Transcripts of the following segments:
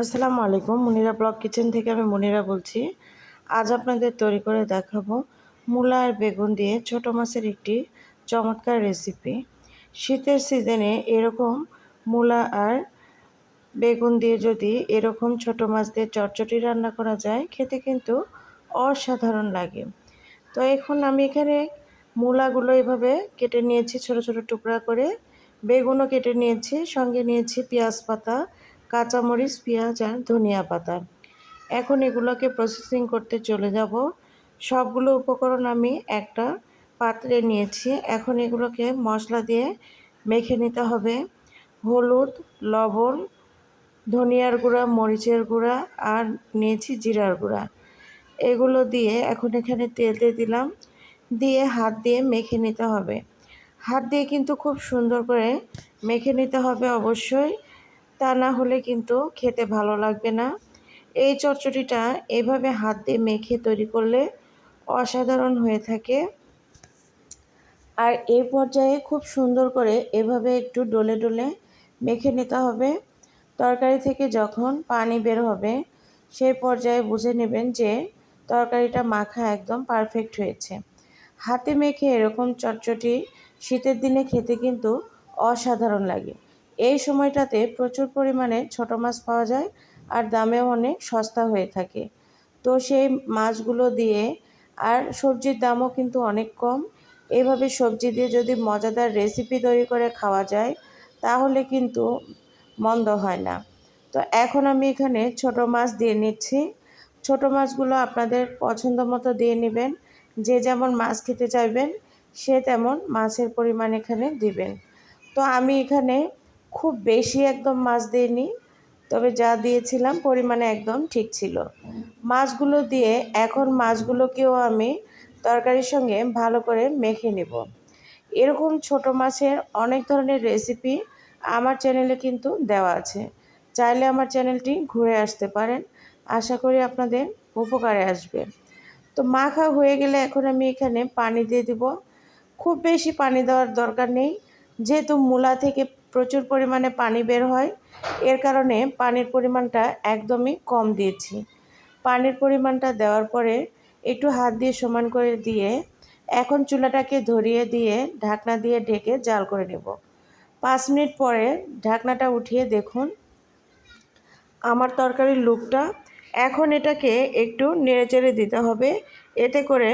আসসালামু আলাইকুম, মুনিরা blog kitchen থেকে আমি মুনিরা বলছি। আজ আপনাদের তৈরি করে দেখাবো মূলা আর বেগুন দিয়ে ছোট মাছের একটি চমৎকার রেসিপি শীতের সিজনে এরকম মূলা আর বেগুন দিয়ে যদি এরকম ছোট মাছ দিয়ে চটচটি রান্না করা যায়, খেতে কিন্তু অসাধারণ লাগে। তো এখন আমি এখানে মূলাগুলো এভাবে কেটে নিয়েছি, ছোট ছোট টুকরা করে। বেগুনও কেটে নিয়েছি, সঙ্গে নিয়েছি পেঁয়াজ পাতা কাঁচামরিচ, পেঁয়াজ আর ধনিয়া পাতা। এখন এগুলোকে প্রসেসিং করতে চলে যাব। সবগুলো উপকরণ আমি একটা পাত্রে নিয়েছি। এখন এগুলোকে মশলা দিয়ে মেখে নিতে হবে। হলুদ, লবণ, ধনিয়ার গুঁড়া, মরিচের গুঁড়া আর নিয়েছি জিরার গুঁড়া। এগুলো দিয়ে এখন এখানে তেল দিয়ে দিলাম। দিয়ে হাত দিয়ে মেখে নিতে হবে। হাত দিয়ে কিন্তু খুব সুন্দর করে মেখে নিতে হবে অবশ্যই। তা না হলে কিন্তু খেতে ভালো লাগবে না। এই চচ্চড়িটা এভাবে হাত দিয়ে মেখে তৈরি করলে অসাধারণ হয়ে থাকে। আর এই পর্যায়ে খুব সুন্দর করে এভাবে একটু ডলে ডলে মেখে নিতে হবে। তরকারি থেকে যখন পানি বের হবে সেই পর্যায়ে বুঝে নেবেন যে তরকারিটা মাখা একদম পারফেক্ট হয়েছে। হাতে মেখে এরকম চটচটি শীতের দিনে খেতে কিন্তু অসাধারণ লাগে। এই সময়টাতে প্রচুর পরিমাণে ছোট মাছ পাওয়া যায় আর দামেও অনেক সস্তা হয়ে থাকে। তো সেই মাছগুলো দিয়ে আর সবজির দামও কিন্তু অনেক কম। এভাবে সবজি দিয়ে যদি মজাদার রেসিপি তৈরি করে খাওয়া যায়, তাহলে কিন্তু মন্দ হয় না। তো এখন আমি এখানে ছোট মাছ দিয়ে নিচ্ছি। ছোট মাছগুলো আপনাদের পছন্দ মতো দিয়ে নেবেন। যে যেমন মাছ খেতে চাইবেন, সে তেমন মাছের পরিমাণ এখানে দিবেন। তো আমি এখানে খুব বেশি একদম মাছ দিইনি, তবে যা দিয়েছিলাম পরিমাণে একদম ঠিক ছিল। মাছগুলো দিয়ে এখন মাছগুলোকেও আমি তরকারির সঙ্গে ভালো করে মেখে নেব। এরকম ছোট মাছের অনেক ধরনের রেসিপি আমার চ্যানেলে কিন্তু দেওয়া আছে। চাইলে আমার চ্যানেলটি ঘুরে আসতে পারেন। আশা করি আপনাদের উপকারে আসবে। তো মাখা হয়ে গেলে এখন আমি এখানে পানি দিয়ে দিব। খুব বেশি পানি দেওয়ার দরকার নেই। যেহেতু মূলা থেকে প্রচুর পরিমাণে পানি বের হয়। এর কারণে পানির পরিমাণটা একদমই কম দিয়েছি। পানির পরিমাণটা দেওয়ার পরে একটু হাত দিয়ে সমান করে দিয়ে এখন চুলাটাকে ধরিয়ে দিয়ে ঢাকনা দিয়ে ঢেকে জাল করে নেব। পাঁচ মিনিট পরে ঢাকনাটা উঠিয়ে দেখুন, আমার তরকারির লুকটা এখন এটাকে একটু নেড়েচেড়ে দিতে হবে। এতে করে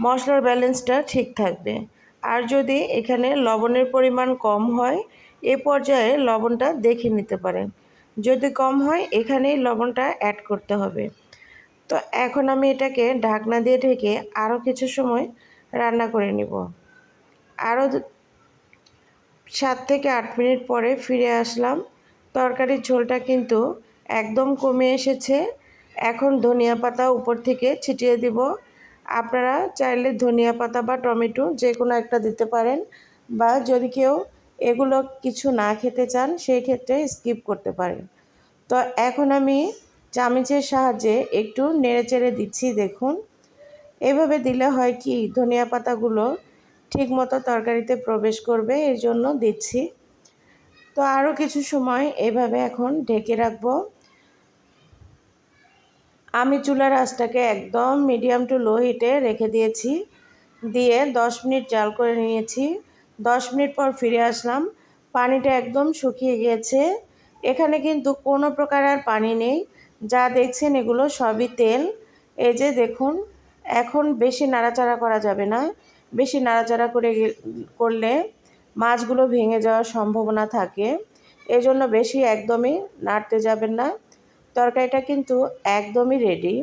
মশলার ব্যালেন্সটা ঠিক থাকবে। আর যদি এখানে লবণের পরিমাণ কম হয়, এ পর্যায়ে লবণটা দেখে নিতে পারেন। যদি কম হয়, এখানেই লবণটা অ্যাড করতে হবে। তো এখন আমি এটাকে ঢাকনা দিয়ে ঢেকে আরও কিছু সময় রান্না করে নিব। আরও সাত থেকে আট মিনিট পরে ফিরে আসলাম। তরকারির ঝোলটা কিন্তু একদম কমে এসেছে। এখন ধনিয়া পাতা উপর থেকে ছিটিয়ে দিব। আপনারা চাইলে ধনিয়া পাতা বা টমেটো যে কোনো একটা দিতে পারেন বা যদি কেউ এগুলো কিছু না খেতে চান, সেই ক্ষেত্রে স্কিপ করতে পারেন। তো এখন আমি চামিচের সাহায্যে একটু নেড়ে চেড়ে দিচ্ছি, দেখুন। এভাবে দিলে হয় কি, ধনিয়া পাতাগুলো ঠিক মতো তরকারিতে প্রবেশ করবে এই জন্য দিচ্ছি। তো আরও কিছু সময় এভাবে এখন ঢেকে রাখব। আমি চুলার আঁচটাকে একদম মিডিয়াম টু লো হিটে রেখে দিয়েছি। দিয়ে দশ মিনিট জাল করে নিয়েছি। দশ মিনিট পর ফিরে আসলাম। পানিটা একদম শুকিয়ে গিয়েছে। এখানে কিন্তু কোনো প্রকার আর পানি নেই। যা দেখছেন এগুলো সবই তেল। এই যে দেখুন, এখন বেশি নাড়াচাড়া করা যাবে না। বেশি নাড়াচাড়া করে করলে মাছগুলো ভেঙে যাওয়ার সম্ভাবনা থাকে। এজন্য বেশি একদমই নাড়তে যাবেন না। তরকারিটা কিন্তু একদমই রেডি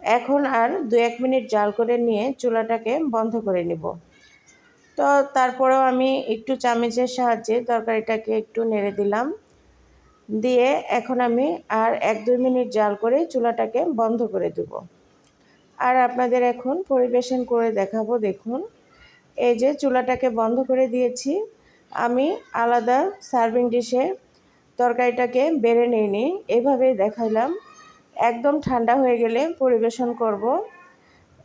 এখন আর দু এক মিনিট জাল করে নিয়ে চুলাটাকে বন্ধ করে নিব। তো তারপরেও আমি একটু চামচের সাহায্যে তরকারিটাকে একটু নেড়ে দিলাম। দিয়ে এখন আমি আর এক দুই মিনিট জাল করে চুলাটাকে বন্ধ করে দেব। আর আপনাদের এখন পরিবেশন করে দেখাবো, দেখুন। এই যে চুলাটাকে বন্ধ করে দিয়েছি। আমি আলাদা সার্ভিং ডিশে তরকারিটাকে বেড়ে নিইনি এভাবেই দেখালাম। একদম ঠান্ডা হয়ে গেলে পরিবেশন করব।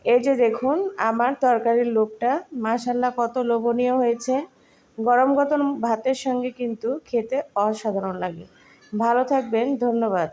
এই যে দেখুন, আমার তরকারির লোকটা মাসাল্লা কত লোভনীয় হয়েছে। গরম গতন ভাতের সঙ্গে কিন্তু খেতে অসাধারণ লাগে। ভালো থাকবেন, ধন্যবাদ।